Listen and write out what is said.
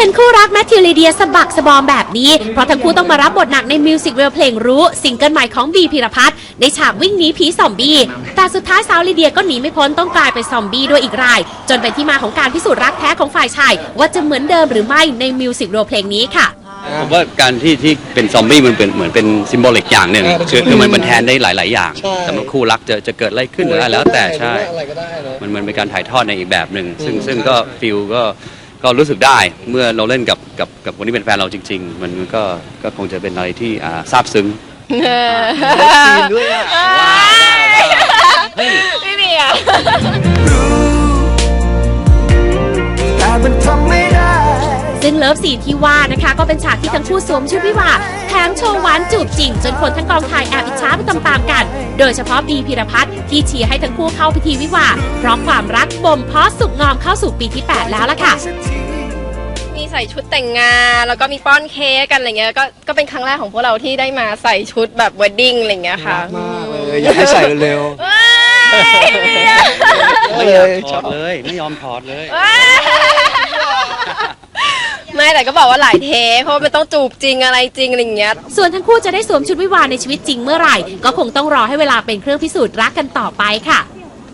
เห็นคู่รักแมทธิวลีเดียสะบักสะบอมแบบนี้ เพราะทั้งคู่ต้องมารับบทหนักในมิวสิกวิดีโอเพลงรู้ซิงเกิลใหม่ของบีพีรพัฒน์ในฉากวิ่งหนีผีซอมบี้ แต่สุดท้ายสาวลีเดียก็หนีไม่พ้นต้องกลายเป็นซอมบี้ด้วยอีกราย จนเป็นที่มาของการพิสูจน์รักแท้ของฝ่ายชาย ว่าจะเหมือนเดิมหรือไม่ในมิวสิกวิดีโอเพลงนี้ค่ะผมว่าการที่ที่เป็นซอมบี้มันเป็นเหมือนเป็นซิมโบลิกอย่างหนึ่งเออคือคือมันมันแทนได้หลาย ๆ อย่างใช่สำหรับคู่รักจะจะเกิดอะไรขึ้นหรืออะไรแล้วแต่ใช่อะไรก็ได้เลยมันมันเป็นการถ่ายทอดในอีกแบบหนึ่งซึ่งอืมซึ่งก็ฟิลก็ ก็รู้สึกได้เมื่อเราเล่นกับกับกับคนที่เป็นแฟนเราจริง ๆ มันก็ก็คงจะเป็นอะไรที่อ่าซาบซึ้ง ซีนด้วยอะ ซึ่งเลิฟซีนที่ว่านะคะ ก็เป็นฉากที่ทั้งคู่สวมชุดวิวาห์แถมโชว์หวานจูบจริง จนคนทั้งกองถ่ายแอบอิจฉาไปตามๆกัน โดยเฉพาะบีพีรพัฒน์ที่เชียร์ให้ทั้งคู่เข้าพิธีวิวาห์เพราะความรักบ่มเพาะสุกงอมเข้าสู่ปีที่ 8 แล้วล่ะค่ะ มีใส่ชุดแต่งงานแล้วก็มีป้อนเค้กกันอะไรเงี้ยก็ก็เป็นครั้งแรกของพวกเราที่ได้มาใส่ชุดแบบวดดิ้งอะไรเงี้ยค่ะมากเลยอยากให้ใส่เร็วว้ายๆไม่เลยอยากถชออดบเลย ไม่ยอมถอดเลยว้ายไม่ แต่ก็บอกว่าหลายเทเพราะว่ามันต้องจูบจริงอะไรจริงอะไรเงี้ย ส่วนทั้งคู่จะได้สวมชุดวิวาห์ในชีวิตจริงเมื่อไหร่ ก็คงต้องรอให้เวลาเป็นเครื่องพิสูจน์รักกันต่อไปค่ะ